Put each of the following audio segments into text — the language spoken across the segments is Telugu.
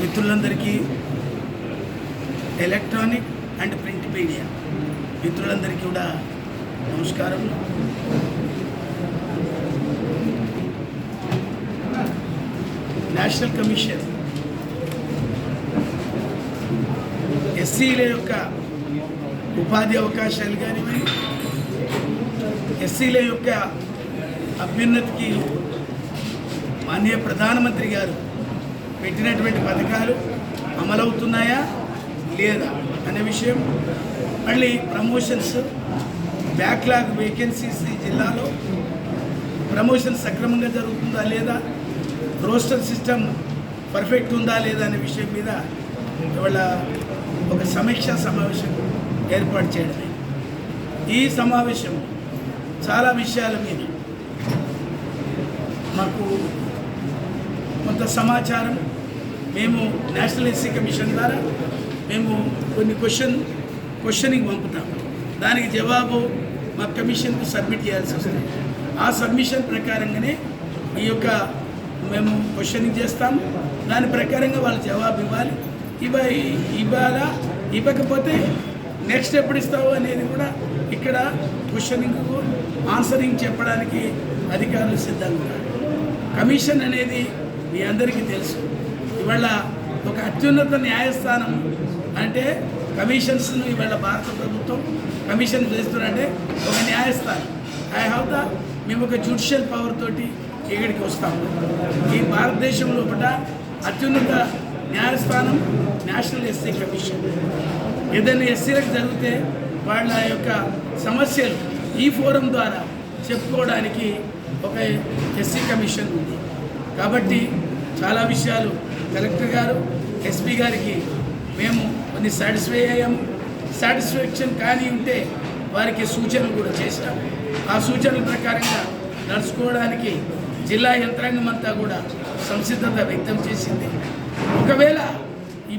మిత్రులందరికీ ఎలక్ట్రానిక్ అండ్ ప్రింట్ మీడియా. మిత్రులందరికీ కూడా నమస్కారం. నేషనల్ కమిషన్ ఎస్సీల యొక్క ఉపాధి అవకాశాలు కానివ్వండి ఎస్సీల యొక్క అభ్యున్నతికి మాన్య ప్రధానమంత్రి గారు పెట్టినటువంటి పథకాలు అమలవుతున్నాయా లేదా అనే విషయం మళ్ళీ ప్రమోషన్స్ బ్యాక్లాగ్ వేకెన్సీస్ ఈ జిల్లాలో ప్రమోషన్ సక్రమంగా జరుగుతుందా లేదా రోస్టర్ సిస్టమ్ పర్ఫెక్ట్ ఉందా లేదా అనే విషయం మీద ఇవాళ ఒక సమీక్షా సమావేశం ఏర్పాటు చేయడమే ఈ సమావేశం చాలా విషయాల మీద మాకు కొంత సమాచారం మేము నేషనల్ ఎస్సీ కమిషన్ ద్వారా మేము కొన్ని క్వశ్చన్ క్వశ్చనింగ్ పంపుతాం. దానికి జవాబు మా కమిషన్కు సబ్మిట్ చేయాల్సి వస్తుంది. ఆ సబ్మిషన్ ప్రకారంగానే ఈ యొక్క మేము క్వశ్చనింగ్ చేస్తాం. దాని ప్రకారంగా వాళ్ళు జవాబు ఇవ్వాలి. ఇవ్వ ఇవ్వాలా ఇవ్వకపోతే నెక్స్ట్ ఎప్పుడు ఇస్తావు అనేది కూడా ఇక్కడ క్వశ్చనింగ్ ఆన్సరింగ్ చెప్పడానికి అధికారులు సిద్ధంగా ఉన్నారు. కమిషన్ అనేది మీ అందరికీ తెలుసు. ఇవాళ ఒక అత్యున్నత న్యాయస్థానం అంటే కమిషన్స్ను ఇవాళ భారత ప్రభుత్వం కమిషన్ చేస్తున్నారంటే ఒక న్యాయస్థానం. ఐ హ్యావ్ ద మేము ఒక జ్యుడిషియల్ పవర్ తోటి ఇక్కడికి వస్తాము. ఈ భారతదేశం లోపల అత్యున్నత న్యాయస్థానం నేషనల్ ఎస్సీ కమిషన్. ఏదైనా ఎస్సీలకు జరిగితే వాళ్ళ యొక్క సమస్యలు ఈ ఫోరం ద్వారా చెప్పుకోవడానికి ఒక ఎస్సీ కమిషన్ ఉంది. కాబట్టి చాలా విషయాలు కలెక్టర్ గారు ఎస్పీ గారికి మేము కొన్ని సాటిస్ఫై అయ్యాము. సాటిస్ఫాక్షన్ కానీ ఉంటే వారికి సూచనలు కూడా చేసినాము ఆ సూచనల ప్రకారంగా నడుచుకోవడానికి జిల్లా యంత్రాంగం అంతా కూడా సంసిద్ధత వ్యక్తం చేసింది. ఒకవేళ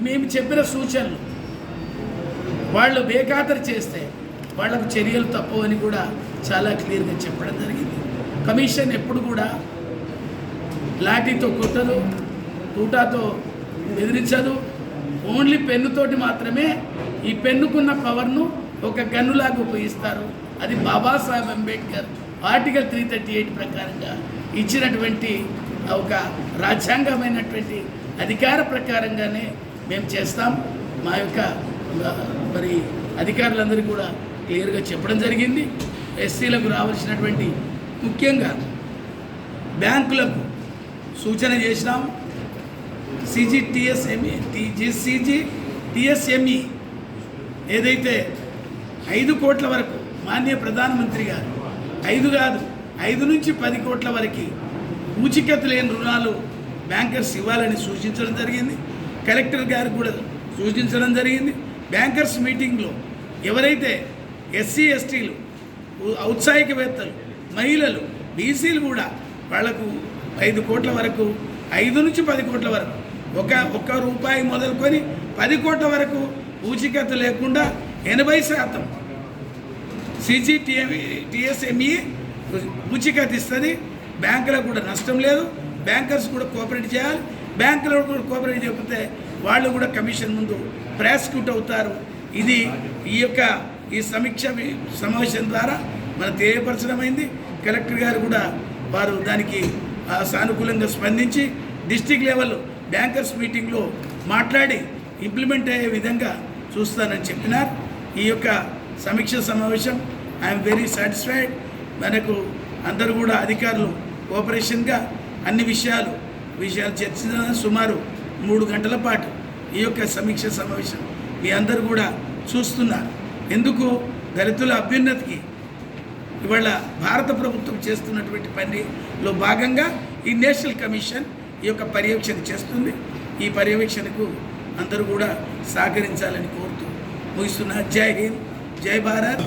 మేము చెప్పిన సూచనలు వాళ్ళు బేఖాతరు చేస్తే వాళ్ళకు చర్యలు తప్పవని కూడా చాలా క్లియర్గా చెప్పడం జరిగింది. కమిషన్ ఎప్పుడు కూడా లాఠీతో కొట్టదు. తూటాతో బెదిరించదు. ఓన్లీ పెన్నుతోటి మాత్రమే ఈ పెన్నుకున్న పవర్ను ఒక గన్నులాగా ఉపయోగిస్తారు. అది Babasaheb Ambedkar article three thirty eight ప్రకారంగా ఇచ్చినటువంటి ఒక రాజ్యాంగమైనటువంటి అధికార ప్రకారంగానే మేము చేస్తాం. మా యొక్క మరి అధికారులందరికీ కూడా క్లియర్గా చెప్పడం జరిగింది. ఎస్సీలకు రావాల్సినటువంటి ముఖ్యంగా బ్యాంకులకు సూచన చేసినాం. CG TSME TG CG TSME ఏదైతే ఐదు కోట్ల వరకు మాన్య ప్రధానమంత్రి గారు ఐదు కాదు ఐదు నుంచి పది కోట్ల వరకు పూచికత్తు లేని రుణాలు బ్యాంకర్స్ ఇవ్వాలని సూచించడం జరిగింది. కలెక్టర్ గారు కూడా సూచించడం జరిగింది. బ్యాంకర్స్ మీటింగ్లో ఎవరైతే ఎస్సీ ఎస్టీలు ఔత్సాహికవేత్తలు మహిళలు బీసీలు కూడా వాళ్ళకు ఐదు కోట్ల వరకు ఐదు నుంచి పది కోట్ల వరకు ఒక ఒక్క రూపాయి మొదలుకొని పది కోట్ల వరకు పూచికత లేకుండా ఎనభై శాతం సిజిటిఎంఈ టిఎస్ఎంఈ పూచికత ఇస్తుంది. బ్యాంకులకు కూడా నష్టం లేదు. బ్యాంకర్స్ కూడా కోఆపరేట్ చేయాలి. బ్యాంకులు కూడా కోఆపరేట్ చేయకపోతే వాళ్ళు కూడా కమిషన్ ముందు ప్రాసిక్యూట్ అవుతారు. ఇది ఈ యొక్క ఈ సమీక్ష సమావేశం ద్వారా మన తెలియపరచడమైంది. కలెక్టర్ గారు కూడా వారు దానికి సానుకూలంగా స్పందించి డిస్టిక్ లెవెల్ బ్యాంకర్స్ మీటింగ్లో మాట్లాడి ఇంప్లిమెంట్ అయ్యే విధంగా చూస్తానని చెప్పినారు. ఈ యొక్క సమీక్ష సమావేశం ఐఎమ్ వెరీ సాటిస్ఫైడ్ మనకు అందరూ కూడా అధికారులు కోఆపరేషన్గా అన్ని విషయాలు విషయాలు చర్చించిన సుమారు మూడు గంటల పాటు ఈ యొక్క సమీక్ష సమావేశం మీ అందరూ కూడా చూస్తున్నారు. ఎందుకు? దళితుల అభ్యున్నతికి ఇవాళ భారత ప్రభుత్వం చేస్తున్నటువంటి పనిలో భాగంగా ఈ నేషనల్ కమిషన్ ఈ యొక్క పర్యవేక్షణ చేస్తుంది. ఈ పర్యవేక్షణకు అందరూ కూడా సహకరించాలని కోరుతూ ముగిస్తున్నా. జై హింద్. జై భారత్.